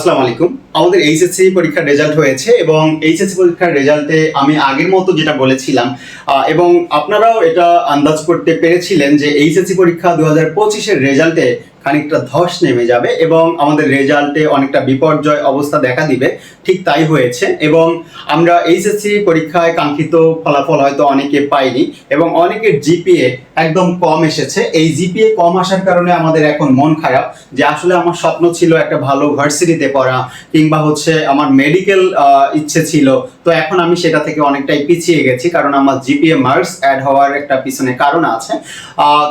আসসালামু আলাইকুম। আমাদের এইচএসসি পরীক্ষার রেজাল্ট হয়েছে এবং এইচএসসি পরীক্ষার রেজাল্টে আমি আগের মতো যেটা বলেছিলাম এবং আপনারাও এটা আন্দাজ করতে পেরেছিলেন যে এইচএসসি পরীক্ষা দু হাজার পঁচিশের রেজাল্টে খানিকটা ধস নেমে যাবে এবং আমাদের রেজাল্টে অনেকটা বিপর্যয় অবস্থা দেখা দিবে, ঠিক তাই হয়েছে। এবং আমরা এইচএসসি পরীক্ষায় কাঙ্ক্ষিত ফলাফল হয়তো অনেকে পাইনি এবং অনেকের জিপিএ একদম কম এসেছে। এই জিপিএ কম আসার কারণে আমাদের এখন মন খারাপ যে আসলে আমার স্বপ্ন ছিল একটা ভালো ভার্সিটিতে পড়া কিংবা হচ্ছে আমার মেডিকেল ইচ্ছে ছিল। তো এখন আমি সেটা থেকে অনেকটাই পিছিয়ে গেছি কারণ আমার জিপিএ মার্কস অ্যাড হওয়ার একটা পিছনে কারণ আছে।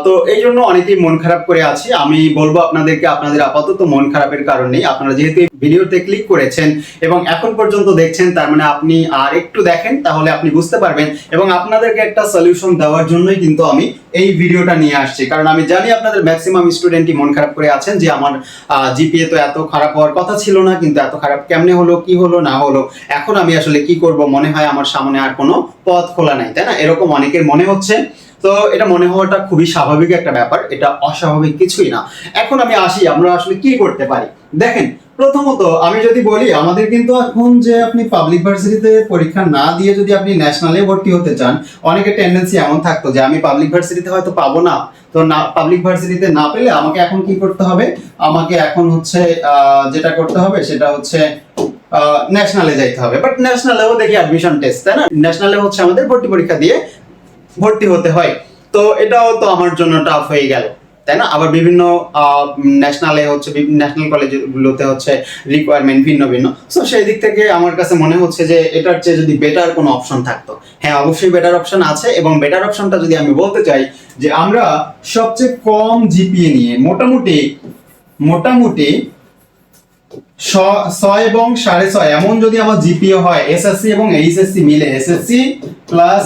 তো এই জন্য অনেকেই মন খারাপ করে আছি। আমি বলব আপনাদেরকে, আপনাদের আপাতত মন খারাপের কারণ নেই। আপনারা যেহেতু ভিডিওতে ক্লিক করেছেন এবং এখন পর্যন্ত দেখছেন, তার মানে আপনি আর একটু দেখেন, তাহলে আপনি বুঝতে পারবেন এবং আপনাদেরকে একটা সলিউশন দেওয়ার জন্যই কিন্তু আমি এই ভিডিওটা নিয়ে আসছি। কারণ আমি জানি আপনাদের ম্যাক্সিমাম স্টুডেন্টই মন খারাপ করে আছেন যে আমার জিপিএ তো এত খারাপ হওয়ার কথা ছিল না, কিন্তু এত খারাপ কেমনে হলো, কি হলো, না হলো, এখন আমি আসলে কি করব, মনে হয় আমার সামনে আর কোনো পথ খোলা নাই, তাই না? এরকম অনেকের মনে হচ্ছে। তো এটা মনে হওয়াটা খুবই স্বাভাবিক একটা ব্যাপার, এটা অস্বাভাবিক কিছুই না। এখন আমি আসি, আমরা আসলে কি করতে পারি? দেখেন, প্রথমত আমি যদি বলি, আমাদের কিন্তু এখন যে আপনি পাবলিক ভার্সিটিতে পরীক্ষা না দিয়ে যদি আপনি ন্যাশনালে ভর্তি হতে চান, অনেকের টেন্ডেন্সি এমন থাকতো যে, আমি পাবলিক ভার্সিটিতে হয়তো পাবো না। তো না পাবলিক ভার্সিটিতে না পেলে আমাকে এখন কি করতে হবে? আমাকে এখন হচ্ছে যেটা করতে হবে সেটা হচ্ছে ন্যাশনালে যাইতে হবে। বাট ন্যাশনালেও দেখি অ্যাডমিশন টেস্ট তাই না? ন্যাশনালে হচ্ছে আমাদের ভর্তি পরীক্ষা দিয়ে ভর্তি হতে হয়। তো এটাও তো আমার জন্য টাফ হয়ে গেল, তাই না? আবার বিভিন্ন ন্যাশনালে হচ্ছে ন্যাশনাল কলেজগুলোতে হচ্ছে রিকোয়ারমেন্ট ভিন্ন ভিন্ন। সো সেই দিক থেকে আমার কাছে মনে হচ্ছে যে, এটার চেয়ে যদি বেটার কোনো অপশন থাকতো। হ্যাঁ অবশ্যই বেটার অপশন আছে এবং বেটার অপশনটা যদি আমি বলতে চাই যে, আমরা সবচেয়ে কম জিপিএ নিয়ে মোটামুটি মোটামুটি ছয় এবং সাড়ে ছয়। এমন যদি আমার হয় এবং মিলে প্লাস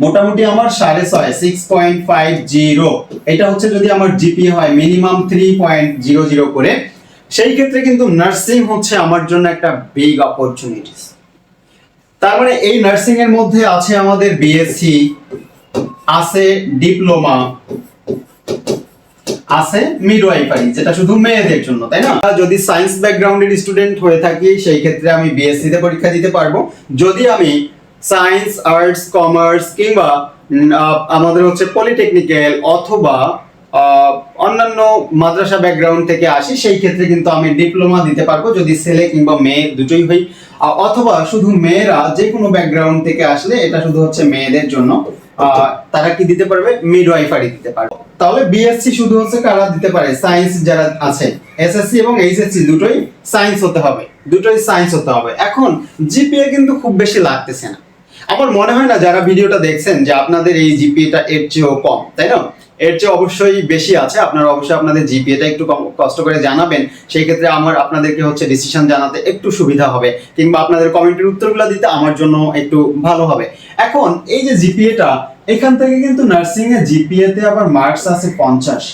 মোটামুটি আমার সাড়ে ছয় সিক্স পয়েন্ট ফাইভ জিরো এটা হচ্ছে যদি আমার হয় minimum three point zero zero করে। সেই ক্ষেত্রে কিন্তু নার্সিং হচ্ছে আমার জন্য একটা বিগ অপরচুনিটিস তার মানে এই নার্সিং এর মধ্যে আছে আমাদের বিএসসি আছে ডিপ্লোমা আছে মিডওয়াইফারি যেটা শুধু মেয়েদের জন্য, তাই না? যদি সায়েন্স ব্যাকগ্রাউন্ডের স্টুডেন্ট হয়ে থাকি, সেই ক্ষেত্রে আমি বিএসসি তে পরীক্ষা দিতে পারব। যদি আমি সায়েন্স আর্টস কমার্স কিংবা আমাদের হচ্ছে পলিটেকনিক্যাল অথবা অন্যান্য মাদ্রাসা ব্যাকগ্রাউন্ড থেকে আসি, সেই ক্ষেত্রে কিন্তু আমি ডিপ্লোমা দিতে পারব, যদি ছেলে কিংবা মেয়ে দুটোই হই। অথবা শুধু মেয়েরা যে কোনো ব্যাকগ্রাউন্ড থেকে আসলে এটা শুধু হচ্ছে মেয়েদের জন্য। তারা কি দিতে পারবে? মিডওয়াইফারি দিতে পারবে। তাহলে বিএসসি শুধু হচ্ছে কারা দিতে পারে? সায়েন্স যারা আছে এসএসসি এবং এইচএসসি দুটোই সায়েন্স হতে হবে। দুটোই সায়েন্স হতে হবে। এখন জিপিএ কিন্তু খুব বেশি লাগতেছে না। আমার মনে হয় না যারা ভিডিওটা দেখছেন যে আপনাদের এই জিপিএটা এর চেয়েও কম তাই না? এর চেয়ে অবশ্যই বেশি আছে। আপনারা অবশ্যই আপনাদের জিপিএটা একটু কষ্ট করে জানাবেন। সেই ক্ষেত্রে আমার, আপনাদেরকে হচ্ছে ডিসিশন জানাতে একটু সুবিধা হবে। কিংবা আপনাদের কমেন্টের উত্তরগুলো দিতে আমার জন্য একটু ভালো হবে। এখন এই যে জিপিএটা এখান থেকে কিন্তু নার্সিং এ জিপিএ তে আবার মার্কস আছে পঞ্চাশ।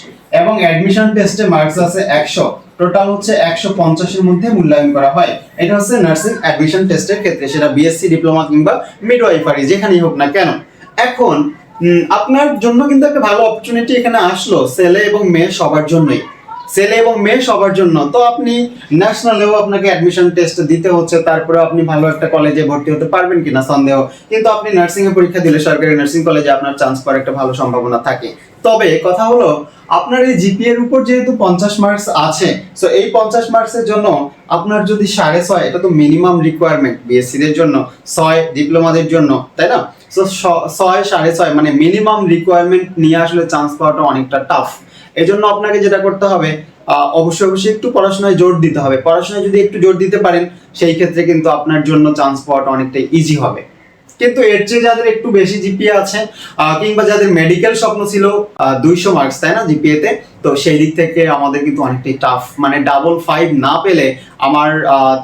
এবং অ্যাডমিশন টেস্টে মার্কস আছে একশো। টোটাল হচ্ছে একশো পঞ্চাশের মধ্যে মূল্যায়ন করা হয়। এটা হচ্ছে নার্সিং অ্যাডমিশন টেস্টের ক্ষেত্রে। সেটা বিএসসি ডিপ্লোমা কিংবা মিডওয়াইফারি যেখানেই হোক না কেন। এখন আপনার জন্য কিন্তু একটা ভালো অপরচুনিটি এখানে আসলো ছেলে এবং মেয়ে সবার জন্যই। ছেলে এবং মেয়ে সবার জন্য। তো আপনি ন্যাশনালেও আপনাকে অ্যাডমিশন টেস্ট দিতে হচ্ছে, তারপরে আপনি ভালো একটা কলেজে ভর্তি হতে পারবেন কিনা সন্দেহ। কিন্তু আপনি নার্সিং এ পরীক্ষা দিলে সরকারি নার্সিং কলেজে আপনার চান্স পাওয়ার একটা ভালো সম্ভাবনা থাকে। তবে কথা হলো, আপনার এই জিপিএ এর উপর যেহেতু পঞ্চাশ মার্কস আছে সো এই পঞ্চাশ মার্কসের জন্য আপনার যদি সাড়ে ছয়, এটা তো মিনিমাম রিকোয়ারমেন্ট বিএসসি দের জন্য, ছয় ডিপ্লোমাদের জন্য, তাই না? সো, ছয় সাড়ে ছয় মানে মিনিমাম রিকোয়ারমেন্ট নিয়ে আসলে চান্স পাওয়াটা অনেকটা টাফ এই জন্য আপনাকে যেটা করতে হবে অবশ্যই অবশ্যই একটু পড়াশোনায় জোর দিতে হবে। পড়াশোনায় যদি একটু জোর দিতে পারেন, সেই ক্ষেত্রে কিন্তু আপনার জন্য চান্স পাওয়াটা অনেকটাই ইজি হবে। কিন্তু এর চেয়ে যাদের একটু বেশি জিপিএ আছে কিংবা যাদের মেডিকেল স্বপ্ন ছিল দুইশো মার্কস তাই না জিপিএ তে সেই দিক থেকে আমাদের কিন্তু অনেকটাই টাফ মানে ডাবল ফাইভ না পেলে আমার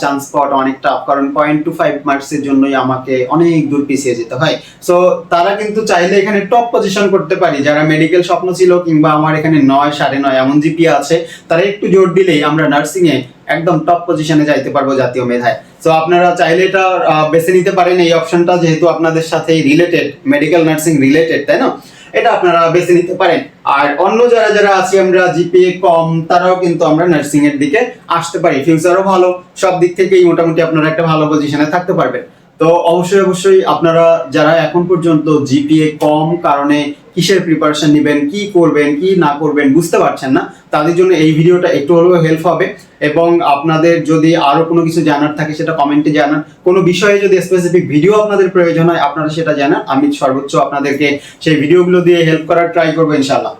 চান্স পাওয়াটা অনেক টাফ কারণ পয়েন্ট টু ফাইভ মার্কসের জন্যই আমাকে অনেক দূর পিছিয়ে যেতে হয়। সো তারা কিন্তু চাইলে এখানে টপ পজিশন করতে পারি। যারা মেডিকেল স্বপ্ন ছিল কিংবা আমার এখানে নয়, সাড়ে নয়, এমন জিপিএ আছে, তারা একটু জোর দিলেই আমরা নার্সিং এ একদম টপ পজিশনে যাইতে পারব জাতীয় মেধায়। সো আপনারা চাইলে এটা বেছে নিতে পারেন এই অপশনটা যেহেতু আপনাদের সাথে রিলেটেড মেডিকেল নার্সিং রিলেটেড তাই না? এটা আপনারা বেছে নিতে পারেন। আর অন্য যারা যারা আছি, আমরা জিপিএ কম, তারাও কিন্তু আমরা নার্সিং এর দিকে আসতে পারি। ফিউচারও ভালো, সব দিক থেকেই মোটামুটি আপনারা একটা ভালো পজিশনে থাকতে পারবেন। তো অবশ্যই অবশ্যই আপনারা যারা এখন পর্যন্ত জিপিএ কম কারণে কিসের প্রিপারেশন নেবেন, কি করবেন, কি না করবেন বুঝতে পারছেন না। তাদের জন্য এই ভিডিওটা একটু হলেও হেল্প হবে। এবং আপনাদের যদি আরও কোনো কিছু জানার থাকে, সেটা কমেন্টে জানান। কোনো বিষয়ে যদি স্পেসিফিক ভিডিও আপনাদের প্রয়োজন হয়, আপনারা সেটা জানান। আমি সর্বোচ্চ আপনাদেরকে সেই ভিডিওগুলো দিয়ে হেল্প করার ট্রাই করব ইনশাল্লাহ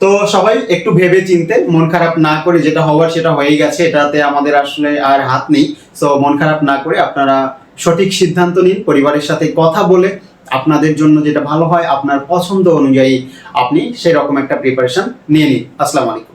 তো সবাই একটু ভেবে চিনতে, মন খারাপ না করে যেটা হওয়ার সেটা হয়ে গেছে, এটাতে আমাদের আসলে আর হাত নেই। সো মন খারাপ না করে আপনারা সঠিক সিদ্ধান্ত নিন, পরিবারের সাথে কথা বলে আপনাদের জন্য যেটা ভালো হয়, আপনার পছন্দ অনুযায়ী আপনি সেরকম একটা প্রিপারেশন নিয়ে নিন। আসসালামু আলাইকুম।